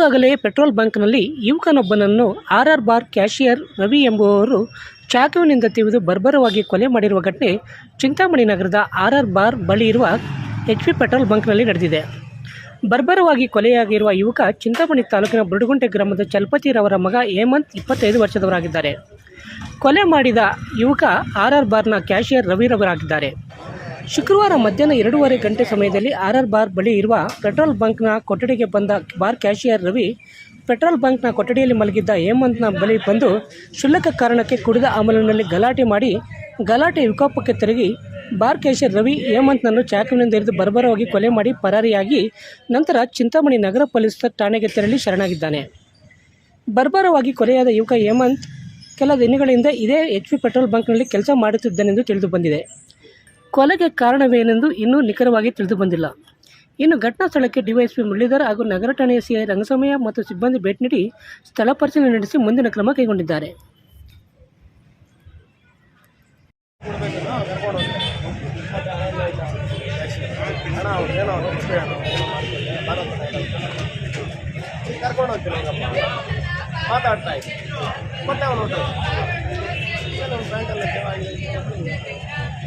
ಈಗಾಗಲೇ ಪೆಟ್ರೋಲ್ ಬಂಕ್ನಲ್ಲಿ ಯುವಕನೊಬ್ಬನನ್ನು R R bar cashier Ravi ಎಂಬುವವರು ಚಾಕುವಿನಿಂದ ತಿವಿದು ಬರ್ಬರವಾಗಿ ಕೊಲೆ ಮಾಡಿರುವ ಘಟನೆ ಚಿಂತಾಮಣಿ ನಗರದ ಆರ್ ಆರ್ ಬಾರ್ ಬಳಿ ಇರುವ ಎಚ್ ಪಿ ಪೆಟ್ರೋಲ್ ಬಂಕ್ನಲ್ಲಿ ನಡೆದಿದೆ. ಬರ್ಬರವಾಗಿ ಕೊಲೆಯಾಗಿರುವ ಯುವಕ ಚಿಂತಾಮಣಿ ತಾಲೂಕಿನ ಬುರುಡುಗುಂಟೆ ಗ್ರಾಮದ ಚಲಪತಿರವರ ಮಗ ಹೇಮಂತ್ ಇಪ್ಪತ್ತೈದು ವರ್ಷದವರಾಗಿದ್ದಾರೆ. ಕೊಲೆ ಮಾಡಿದ ಯುವಕ ಆರ್ ಆರ್ ಬಾರ್ನ ಕ್ಯಾಶಿಯರ್ ರವಿರವರಾಗಿದ್ದಾರೆ ಶುಕ್ರವಾರ ಮಧ್ಯಾಹ್ನ ಎರಡೂವರೆ ಗಂಟೆ ಸಮಯದಲ್ಲಿ ಆರ್ ಆರ್ ಬಾರ್ ಬಳಿ ಇರುವ ಪೆಟ್ರೋಲ್ ಬಂಕ್ನ ಕೊಠಡಿಗೆ ಬಂದ ಬಾರ್ ಕ್ಯಾಶಿಯರ್ ರವಿ ಪೆಟ್ರೋಲ್ ಬಂಕ್ನ ಕೊಠಡಿಯಲ್ಲಿ ಮಲಗಿದ್ದ ಹೇಮಂತ್ನ ಬಳಿ ಬಂದು ಕ್ಷುಲ್ಲಕ ಕಾರಣಕ್ಕೆ ಕುಡಿದ ಅಮಲಿನಲ್ಲಿ ಗಲಾಟೆ ಮಾಡಿ, ಗಲಾಟೆ ವಿಕೋಪಕ್ಕೆ ತಿರುಗಿ ಬಾರ್ ಕ್ಯಾಶಿಯರ್ ರವಿ ಹೇಮಂತ್ನನ್ನು ಚಾಕುವಿನಿಂದ ಹಿಡಿದು ಬರ್ಬರವಾಗಿ ಕೊಲೆ ಮಾಡಿ ಪರಾರಿಯಾಗಿ ನಂತರ ಚಿಂತಾಮಣಿ ನಗರ ಪೊಲೀಸ್ ಠಾಣೆಗೆ ತೆರಳಿ ಶರಣಾಗಿದ್ದಾನೆ. ಬರ್ಬರವಾಗಿ ಕೊಲೆಯಾದ ಯುವಕ ಹೇಮಂತ್ ಕೆಲ ದಿನಗಳಿಂದ ಇದೇ ಎಚ್ ಪಿ ಪೆಟ್ರೋಲ್ ಬಂಕ್ನಲ್ಲಿ ಕೆಲಸ ಮಾಡುತ್ತಿದ್ದನೆಂದು ತಿಳಿದು ಬಂದಿದೆ. ಕೊಲೆಗೆ ಕಾರಣವೇನೆಂದು ಇನ್ನೂ ನಿಖರವಾಗಿ ತಿಳಿದು ಬಂದಿಲ್ಲ. ಇನ್ನು ಘಟನಾ ಸ್ಥಳಕ್ಕೆ ಡಿವೈಎಸ್ಪಿ ಮುರಳೀಧರ್ ಹಾಗೂ ನಗರ ಠಾಣೆಯ ಸಿಐ ರಂಗಸಮಯ ಮತ್ತು ಸಿಬ್ಬಂದಿ ಭೇಟಿ ನೀಡಿ ಸ್ಥಳ ಪರಿಶೀಲನೆ ನಡೆಸಿ ಮುಂದಿನ ಕ್ರಮ ಕೈಗೊಂಡಿದ್ದಾರೆ.